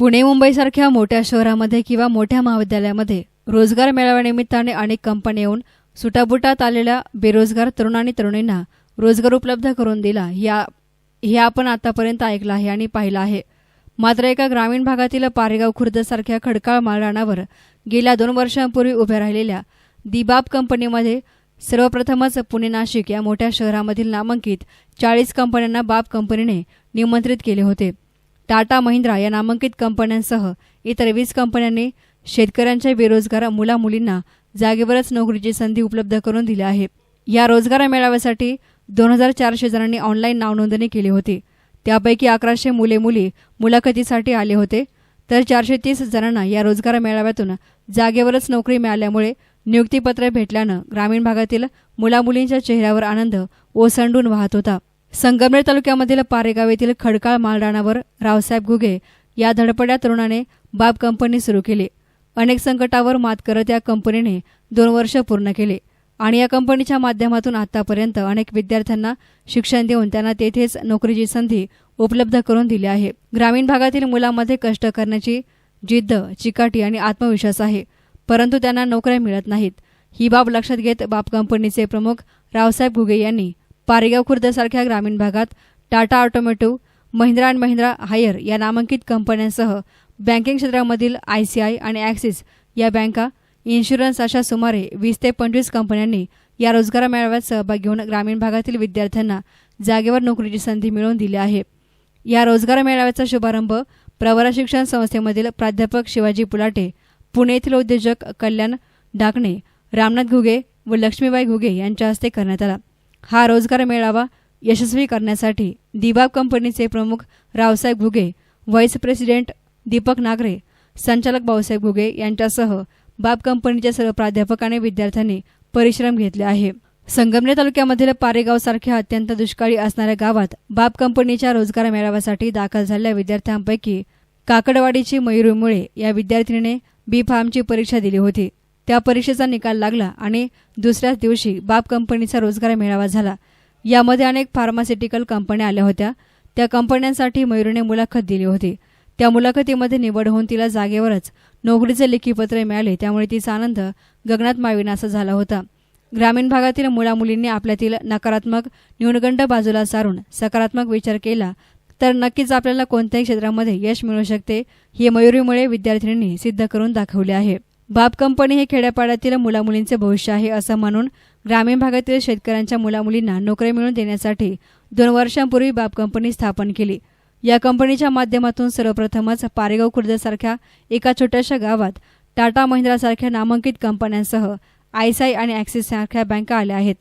पुणे मुंबईसारख्या मोठ्या शहरामध्ये किंवा मोठ्या महाविद्यालयामध्ये रोजगार मेळाव्यानिमित्ताने अनेक कंपन्या येऊन सुटाबुटात आलेल्या बेरोजगार तरुण आणि तरुणींना रोजगार उपलब्ध करून दिला. या हे आपण आतापर्यंत ऐकलं आहे आणि पाहिलं आहे. मात्र एका ग्रामीण भागातील पारेगाव खुर्दसारख्या खडकाळ माळरानावर गेल्या दोन वर्षांपूर्वी उभ्या राहिलेल्या दिबाब कंपनीमध्ये सर्वप्रथमच पुणे नाशिक या मोठ्या शहरामधील नामांकित चाळीस कंपन्यांना बाब कंपनीने निमंत्रित केले होते. टाटा महिंद्रा या नामांकित कंपन्यांसह इतर वीज कंपन्यांनी शेतकऱ्यांच्या बेरोजगार मुलामुलींना जागेवरच नोकरीची संधी उपलब्ध करून दिली आहे. या रोजगार मेळाव्यासाठी दोन हजार चारशे जणांनी ऑनलाईन नावनोंदणी केली होती. त्यापैकी अकराशे मुले मुली मुलाखतीसाठी आले होते. तर चारशे तीस जणांना या रोजगार मेळाव्यातून जागेवरच नोकरी मिळाल्यामुळे नियुक्तीपत्र भेटल्यानं ग्रामीण भागातील मुलामुलींच्या चेहऱ्यावर आनंद ओसंडून वाहत होता. संगमनेर तालुक्यामधील पारेगाव येथील खडकाळ मालडाणावर रावसाहेब घुगे या धडपड्या तरुणाने बाब कंपनी सुरू केली. अनेक संकटावर मात करत या कंपनीने दोन वर्ष पूर्ण केले आणि या कंपनीच्या माध्यमातून आतापर्यंत अनेक विद्यार्थ्यांना शिक्षण देऊन त्यांना तेथेच नोकरीची संधी उपलब्ध करून दिली आहे. ग्रामीण भागातील मुलांमध्ये कष्ट करण्याची जिद्द चिकाटी आणि आत्मविश्वास आहे परंतु त्यांना नोकऱ्या मिळत नाहीत. ही बाब लक्षात घेत बाप कंपनीचे प्रमुख रावसाहेब घुगे यांनी पारेगाव खुर्दसारख्या ग्रामीण भागात Tata automotive Mahindra and Mahindra Haier या नामांकित कंपन्यांसह बँकिंग क्षेत्रामधील आय सी आय आणि ॲक्सिस या बँका इन्शुरन्स अशा सुमारे वीस ते पंचवीस कंपन्यांनी या रोजगार मेळाव्यात सहभाग घेऊन ग्रामीण भागातील विद्यार्थ्यांना जागेवर नोकरीची संधी मिळवून दिली आहे. या रोजगार मेळाव्याचा शुभारंभ प्रवरा शिक्षण संस्थेमधील प्राध्यापक शिवाजी पुलाटे पुणे येथील उद्योजक कल्याण डाकणे रामनाथ घुगे व लक्ष्मीबाई घुगे यांच्या हस्ते करण्यात आला. हा रोजगार मेळावा यशस्वी करण्यासाठी दिबाब कंपनीचे प्रमुख रावसाहेब घुगे व्हाईस प्रेसिडेंट दीपक नागरे संचालक भाऊसाहेब घुगे यांच्यासह बाब कंपनीच्या सर्व प्राध्यापक आणि विद्यार्थ्यांनी परिश्रम घेतले आहे. संगमनेर तालुक्यामधील पारेगाव सारख्या अत्यंत दुष्काळी असणाऱ्या गावात बाब कंपनीच्या रोजगार मेळाव्यासाठी दाखल झालेल्या विद्यार्थ्यांपैकी काकडवाडीची मयुरीमुळे या विद्यार्थिनीने बी फार्मची परीक्षा दिली होती. त्या परीक्षेचा निकाल लागला आणि दुसऱ्याच दिवशी बाप कंपनीचा रोजगार मेळावा झाला. यामध्ये अनेक फार्मास्युटिकल कंपन्या आल्या होत्या. त्या कंपन्यांसाठी मयुरीने मुलाखत दिली होती. त्या मुलाखतीमध्ये निवड होऊन तिला जागेवरच नोकरीचे लेखीपत्र मिळाले. त्यामुळे तिचा आनंद गगनात माविनासा झाला होता. ग्रामीण भागातील मुलामुलींनी आपल्यातील नकारात्मक न्यूनगंड बाजूला सारून सकारात्मक विचार केला तर नक्कीच आपल्याला कोणत्याही क्षेत्रामध्ये यश मिळू शकते हे मयुरीमुळे विद्यार्थिनींनी सिद्ध करून दाखवले आहे. बाप कंपनी हे खेड्यापाड्यातील मुलामुलींचे भविष्य आहे असं म्हणून ग्रामीण भागातील शेतकऱ्यांच्या मुलामुलींना नोकऱ्या मिळवून देण्यासाठी दोन वर्षांपूर्वी बाब कंपनी स्थापन केली. या कंपनीच्या माध्यमातून सर्वप्रथमच पारेगाव खुर्दसारख्या एका छोट्याशा गावात टाटा महिंद्रासारख्या नामांकित कंपन्यांसह आयसाय आणि ॲक्सिस सारख्या बँका आल्या आहेत.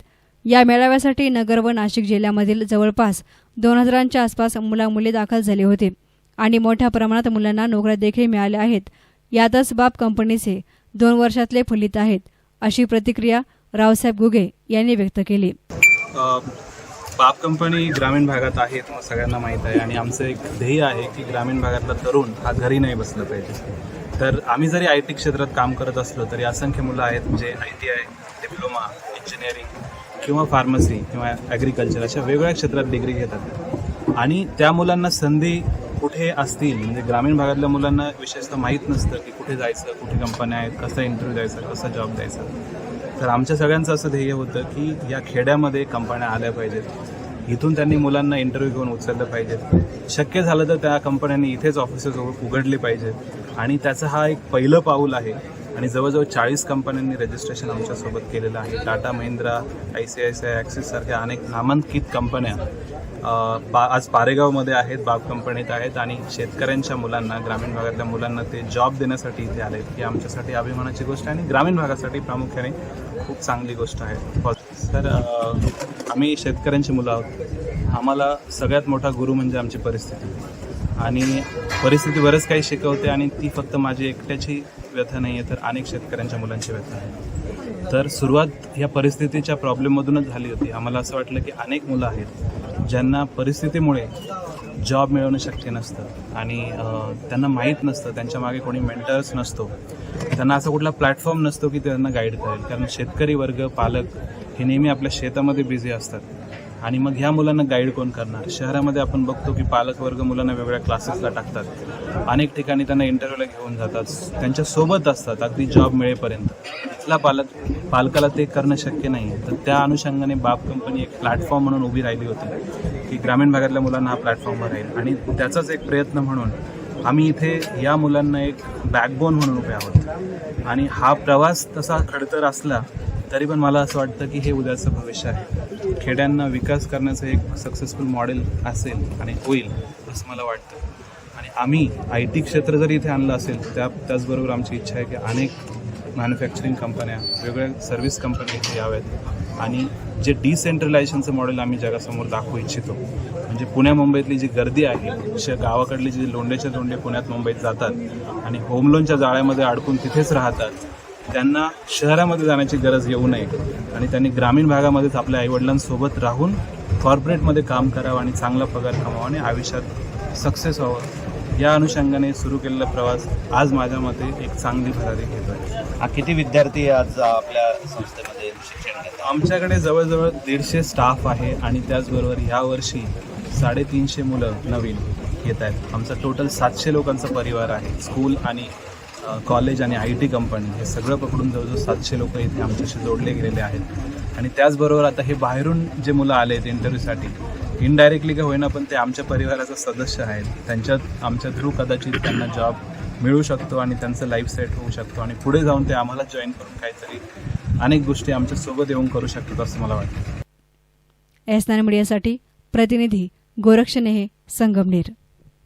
या मेळाव्यासाठी नगर व नाशिक जिल्ह्यामधील जवळपास दोन हजारांच्या आसपास मुलामुली दाखल झाले होते आणि मोठ्या प्रमाणात मुलांना नोकऱ्या देखील मिळाल्या आहेत. यातच बाब कंपनीचे दोन वर्षातले फलित आहेत अशी प्रतिक्रिया रावसाहेब घुगे यांनी व्यक्त केली. अ, बाप कंपनी ग्रामीण भागात आहे तुम्हाला सगळ्यांना माहीत आहे आणि आमचं एक ध्येय आहे की ग्रामीण भागातला तरुण हा घरी नाही बसला पाहिजे. तर आम्ही जरी आय टी क्षेत्रात काम करत असलो तरी असंख्य मुलं आहेत जे I T I diploma engineering किंवा फार्मसी किंवा ॲग्रिकल्चर अशा वेगवेगळ्या क्षेत्रात डिग्री घेतात. आणि त्या मुलांना संधी कुठे असतील? म्हणजे ग्रामीण भागातल्या मुलांना विशेषतः माहीत नसतं की कुठे जायचं कुठे कंपन्या आहेत कसा इंटरव्ह्यू द्यायचा कसा जॉब द्यायचा. तर आमच्या सगळ्यांचं असं ध्येय होतं की या खेड्यामध्ये कंपन्या आल्या पाहिजेत. इथून त्यांनी मुलांना इंटरव्ह्यू घेऊन उचललं पाहिजेत. शक्य झालं तर त्या कंपन्यांनी इथेच ऑफिसेस उघडली पाहिजेत. आणि त्याचं हा एक पहिलं पाऊल आहे आणि जवळजवळ चाळीस कंपन्यांनी रजिस्ट्रेशन आमच्यासोबत केलेलं आहे. Tata Mahindra I C I C I ॲक्सिससारख्या अनेक नामांकित कंपन्या अ, पा आज पारेगावमध्ये आहेत बाग कंपनीत आहेत आणि शेतकऱ्यांच्या मुलांना ग्रामीण भागातल्या मुलांना ते जॉब देण्यासाठी इथे आले ही आमच्यासाठी अभिमानाची गोष्ट आहे आणि ग्रामीण भागासाठी प्रामुख्याने खूप चांगली गोष्ट आहे. सर आम्ही शेतकऱ्यांची मुलं आहोत. आम्हाला सगळ्यात मोठा गुरु म्हणजे आमची परिस्थिती. आणि परिस्थिती बरंच काही शिकवते आणि ती फक्त माझी एकट्याची व्यथा नाही आहे तर अनेक शेतकऱ्यांच्या मुलांची व्यथा आहे. तर सुरुवात ह्या परिस्थितीच्या प्रॉब्लेममधूनच झाली होती. आम्हाला असं वाटलं की अनेक मुलं आहेत ज्यांना परिस्थितीमुळे जॉब मिळवणं शक्य नसतं. आणि त्यांना माहीत नसतं त्यांच्या मागे कोणी मेंटर्स नसतो. त्यांना असा कुठला प्लॅटफॉर्म नसतो की त्यांना गाईड करेल. कारण शेतकरी वर्ग पालक हे नेहमी आपल्या शेतामध्ये बिझी असतात. आणि मग ह्या मुलांना गाईड कोण करणार? शहरामध्ये आपण बघतो की पालक वर्ग मुलांना वेगवेगळ्या क्लासेसला टाकतात. अनेक ठिकाणी त्यांना इंटरव्ह्यूला घेऊन जातात. त्यांच्यासोबत असतात. अगदी जॉब मिळेपर्यंत. इथला पालक पालकाला ते करणं शक्य नाही आहे तर त्या अनुषंगाने बाप कंपनी एक प्लॅटफॉर्म म्हणून उभी राहिली होती. की ग्रामीण भागातल्या मुलांना हा प्लॅटफॉर्म राहील. आणि त्याचाच एक प्रयत्न म्हणून आम्ही इथे या मुलांना एक बॅकबोन म्हणून उभे आहोत. आणि हा प्रवास तसा खडतर असला तरी पण मला असं वाटतं की हे उद्याचं भविष्य आहे. खेड्यांना विकास करण्याचं एक सक्सेसफुल मॉडेल असेल आणि होईल असं मला वाटतं. आणि आम्ही आय टी क्षेत्र जरी इथे आणलं असेल त्या त्याचबरोबर आमची इच्छा आहे की अनेक मॅन्युफॅक्चरिंग कंपन्या वेगवेगळ्या सर्व्हिस कंपन्या इथे याव्यात आणि जे डिसेंट्रलायझेशनचं मॉडेल आम्ही जगासमोर दाखवू इच्छितो. म्हणजे पुण्या मुंबईतली जी गर्दी आहे श गावाकडली जी लोंडेच्या लोंडे पुण्यात मुंबईत जातात आणि होम लोनच्या जाळ्यामध्ये अडकून तिथेच राहतात त्यांना शहरामध्ये जाण्याची गरज येऊ नये आणि त्यांनी ग्रामीण भागामध्येच आपल्या आईवडिलांसोबत राहून कॉर्पोरेटमध्ये काम करावं आणि चांगला पगार कमावा आणि आयुष्यात सक्सेस व्हावं. या अनुषंगाने सुरू केलेला प्रवास आज माझ्या मते एक चांगली भरारी घेतो आहे. किती विद्यार्थी आज आपल्या संस्थेमध्ये शिक्षण घेतात? आमच्याकडे जवळजवळ दीडशे स्टाफ आहे आणि त्याचबरोबर यावर्षी साडेतीनशे मुलं नवीन येत आहेत. आमचा टोटल सातशे लोकांचा परिवार आहे. स्कूल आणि कॉलेज आणि आय टी कंपनी हे सगळं पकडून जवळजवळ सातशे लोक इथे आमच्याशी जोडले गेलेले आहेत. आणि त्याचबरोबर आता हे बाहेरून जे मुलं आले आहेत इंटरव्ह्यूसाठी इनडायरेक्टली का होईना पण ते आमच्या परिवाराचा सदस्य आहेत. त्यांच्यात आमच्या थ्रू कदाचित त्यांना जॉब मिळू शकतो आणि त्यांचं लाईफ सेट होऊ शकतो आणि पुढे जाऊन ते आम्हाला जॉईन करून काहीतरी अनेक गोष्टी आमच्यासोबत येऊन करू शकतात असं मला वाटतं. एस नाइन मीडियासाठी प्रतिनिधी गोरक्षनेहे संगमनेर.